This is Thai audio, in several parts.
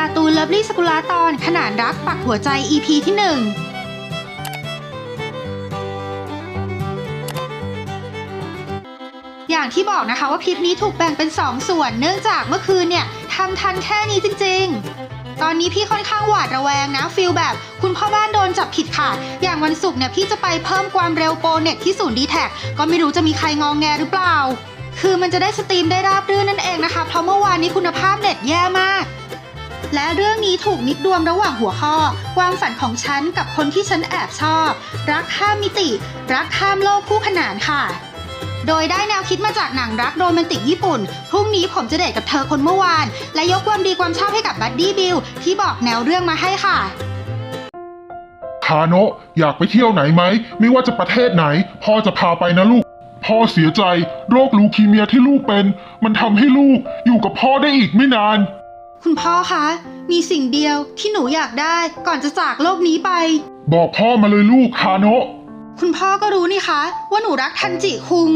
การ์ตูนเลิฟลี่สกุลาตอนขนานรักปักหัวใจ EP ที่หนึ่งอย่างที่บอกนะคะว่าคลิปนี้ถูกแบ่งเป็น 2 ส่วน เนื่องจากเมื่อคืนเนี่ยทำทันแค่นี้จริง ๆ ตอนนี้พี่ค่อนข้างหวาดระแวงนะฟิลแบบคุณพ่อบ้านโดนจับผิดค่ะอย่างวันศุกร์เนี่ยพี่จะไปเพิ่มความเร็วโปรเน็ตที่ศูนย์ดีแท็ก็ไม่รู้จะมีใครงองแงหรือเปล่าคือมันจะได้สตรีมได้ราบรื่นนั่นเองนะคะ เพราะเมื่อวานนี้คุณภาพเน็ตแย่มาก และเรื่องนี้ถูกมิกดวมระหว่างหัวข้อ ความฝันของฉันกับคนที่ฉันแอบชอบ รักข้ามมิติ รักข้ามโลกคู่ขนานค่ะ โดยได้แนวคิดมาจากหนังรักโรแมนติกญี่ปุ่น พรุ่งนี้ผมจะเดทกับเธอคนเมื่อวาน และยกความดีความชอบให้กับบัดดี้บิลที่บอกแนวเรื่องมาให้ค่ะคาโนะอยากไปเที่ยวไหนไหม ไม่ว่าจะประเทศไหน พ่อจะพาไปนะลูก พ่อเสียใจ โรคลูคีเมียที่ลูกเป็น มันทำให้ลูกอยู่กับพ่อได้อีกไม่นาน คุณพ่อคะ มีสิ่งเดียวที่หนูอยากได้ก่อนจะจากโลกนี้ไป บอกพ่อมาเลยลูกคาโนะคุณพ่อก็รู้นี่คะ ว่าหนูรักทันจิคุง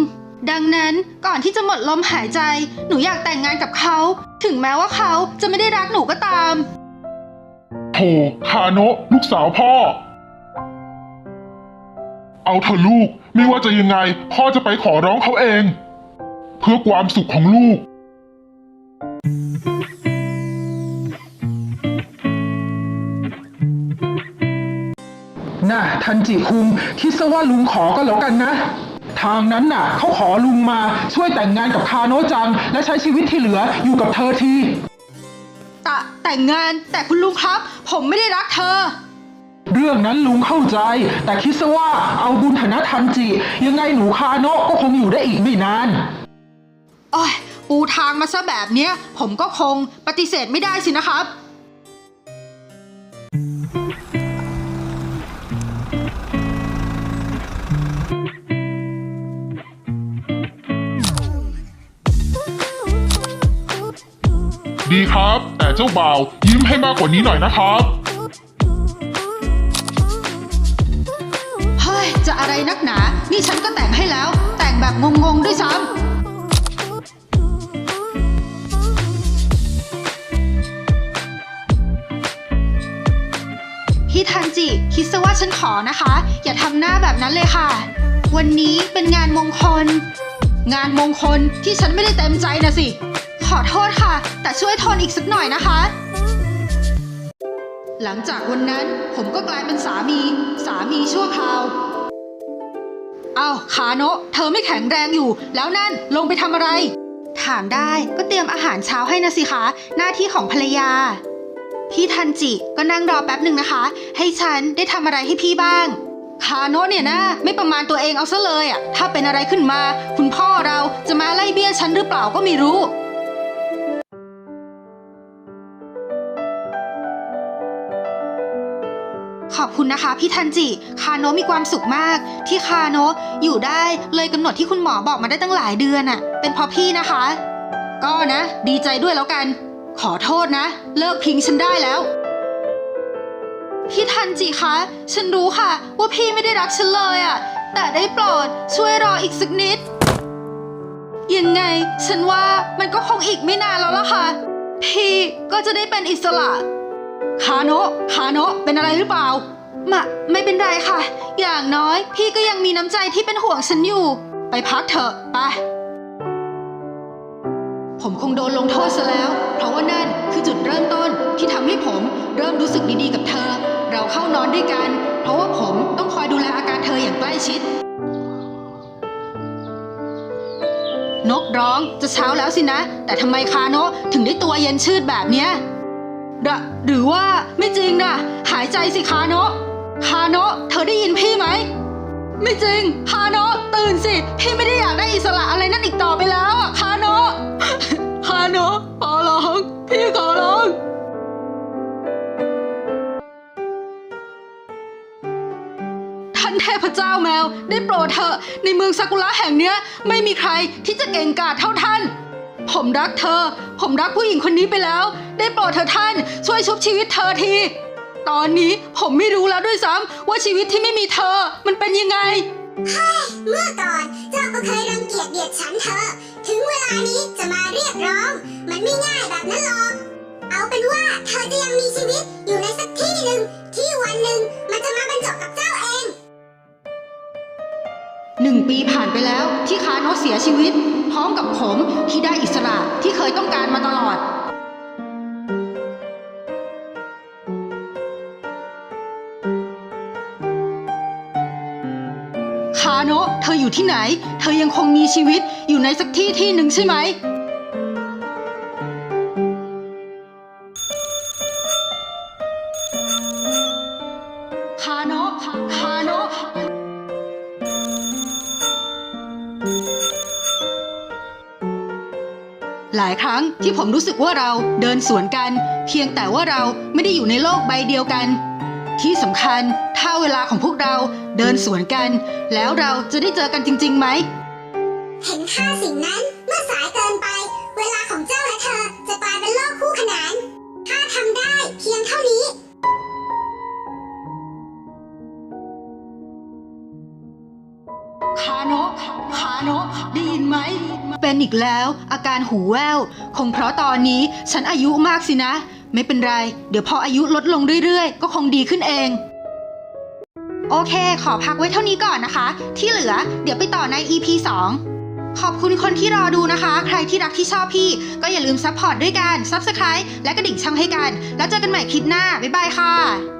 ดังนั้นก่อนที่จะหมดลมหายใจ หนูอยากแต่งงานกับเขา ถึงแม้ว่าเขาจะไม่ได้รักหนูก็ตามโถคาโนะลูกสาวพ่อ เอาเถอะลูก ไม่ว่าจะยังไง พ่อจะไปขอร้องเขาเอง เพื่อความสุขของลูก น่ะทันจิคุงคิดซะว่าลุงขอก็แล้วกันนะ ทางนั้นน่ะเขาขอลุงมาช่วยแต่งงานกับคาโนะจัง และใช้ชีวิตที่เหลืออยู่กับเธอที ตะแต่งงานแต่คุณลุงครับ ผมไม่ได้รักเธอ เรื่องนั้นลุงเข้าใจ แต่คิดซะว่าเอาบุญฐานะทันจิ ยังไงหนูคาโนะก็คงอยู่ได้อีกไม่นาน โอ้ยปูทางมาซะแบบเนี้ย ผมก็คงปฏิเสธไม่ได้สินะครับ เจ้าบ่าว ยิ้มให้มากกว่านี้หน่อยนะครับ เฮ้ย จะอะไรนักหนา นี่ฉันก็แต่งให้แล้ว แต่งแบบงงๆด้วยซ้ำพี่ทันจิ คิดซะว่าฉันขอนะคะ อย่าทำหน้าแบบนั้นเลยค่ะ วันนี้เป็นงานมงคล งานมงคลที่ฉันไม่ได้เต็มใจนะสิ อโทษค่ะ แต่ช่วยทนอีกสักหน่อยนะคะ หลังจากวันนั้นผมก็กลายเป็นสามี สามีชั่วคราว เอาขาโนะเธอไม่แข็งแรงอยู่ แล้วนั่นลงไปทำอะไร ถามได้ก็เตรียมอาหารเช้าให้นะสิคะ หน้าที่ของภรรยา พี่ทันจิก็นั่งรอแป๊บหนึ่งนะคะ ให้ฉันได้ทำอะไรให้พี่บ้างคาโนะเนี่ยนะไม่ประมาณตัวเองเอาซะเลยอะถ้าเป็นอะไรขึ้นมา คุณพ่อเราจะมาไล่เบี้ยฉันหรือเปล่าก็ไม่รู้ ขอบคุณนะคะพี่ทันจิ คาโนะมีความสุขมาก ที่คาโนะอยู่ได้เลยกำหนดที่คุณหมอบอกมาได้ตั้งหลายเดือนอะเป็นเพราะพี่นะคะ ก็นะ ดีใจด้วยแล้วกัน ขอโทษนะ เลิกพิงฉันได้แล้ว พี่ทันจิคะฉันรู้ค่ะ ว่าพี่ไม่ได้รักฉันเลยอะแต่ได้โปรดช่วยรออีกสักนิด ยังไง ฉันว่ามันก็คงอีกไม่นานแล้วล่ะค่ะ พี่ก็จะได้เป็นอิสระ คาโนะคาโนะเป็นอะไรหรือเปล่ามะไม่เป็นไรค่ะ อย่างน้อยพี่ก็ยังมีน้ำใจที่เป็นห่วงฉันอยู่ ไปพักเถอะไป ผมคงโดนลงโทษซะแล้ว เพราะว่านั่นคือจุดเริ่มต้นที่ทำให้ผมเริ่มรู้สึกดีๆกับเธอ เราเข้านอนด้วยกัน เพราะว่าผมต้องคอยดูแลอาการเธออย่างใกล้ชิด นกร้องจะเช้าแล้วสินะ แต่ทำไมคาโนะถึงได้ตัวเย็นชืดแบบเนี้ย หรหรือว่าไม่จริงนะหายใจสิคาโนะคาโนะเธอได้ยินพี่ไหม ไม่จริง คาโนะตื่นสิ พี่ไม่ได้อยากได้อิสระอะไรนั่นอีกต่อไปแล้วอะคาโนะคาโนะขอร้อง พี่ขอร้องท่านเทพเจ้าแมว ได้โปรดเถอะในเมืองซากุระแห่งเนี้ย ไม่มีใครที่จะเก่งกาจเท่าท่าน ผมรักเธอ ผมรักผู้หญิงคนนี้ไปแล้ว ได้โปรดเธอท่าน ช่วยชุบชีวิตเธอที ตอนนี้ผมไม่รู้แล้วด้วยซ้ำว่าชีวิตที่ไม่มีเธอ มันเป็นยังไงเมื่อก่อนเจ้าก็เคยรังเกียจเดียดฉันเธอ ถึงเวลานี้จะมาเรียกร้อง มันไม่ง่ายแบบนั้นหรอก เอาเอาเป็นว่าเธอจะยังมีชีวิตอยู่ในสักที่หนึ่งที่วันหนึ่งมันจะมาบรรจบกับเจ้า ปีผ่านไปแล้วที่คาโนะเสียชีวิต พร้อมกับผมที่ได้อิสระที่เคยต้องการมาตลอด คาโนะเธออยู่ที่ไหน เธอยังคงมีชีวิตอยู่ในสักที่ที่หนึ่งใช่ไหม ลายครั้งที่ผมรู้สึกว่าเราเดินสวนกัน เพียงแต่ว่าเราไม่ได้อยู่ในโลกใบเดียวกัน ที่สำคัญถ้าเวลาของพวกเราเดินสวนกัน แล้วเราจะได้เจอกันจริงๆไหม เห็นค่าสิ่งนั้นเมื่อสายเกินไป เวลาของเจ้า แล้ว อาการหูแว่วคงเพราะตอนนี้ฉันอายุมากสินะ ไม่เป็นไร เดี๋ยวพออายุลดลงเรื่อยๆ ก็คงดีขึ้นเอง โอเค ขอพักไว้เท่านี้ก่อนนะคะ ที่เหลือ เดี๋ยวไปต่อใน EP 2ขอบคุณคนที่รอดูนะคะ ใครที่รักที่ชอบพี่ ก็อย่าลืมซัพพอร์ตด้วยการ Subscribe และกระดิ่งช่องให้กัน แล้วเจอกันใหม่คลิปหน้า บ๊ายบายค่ะ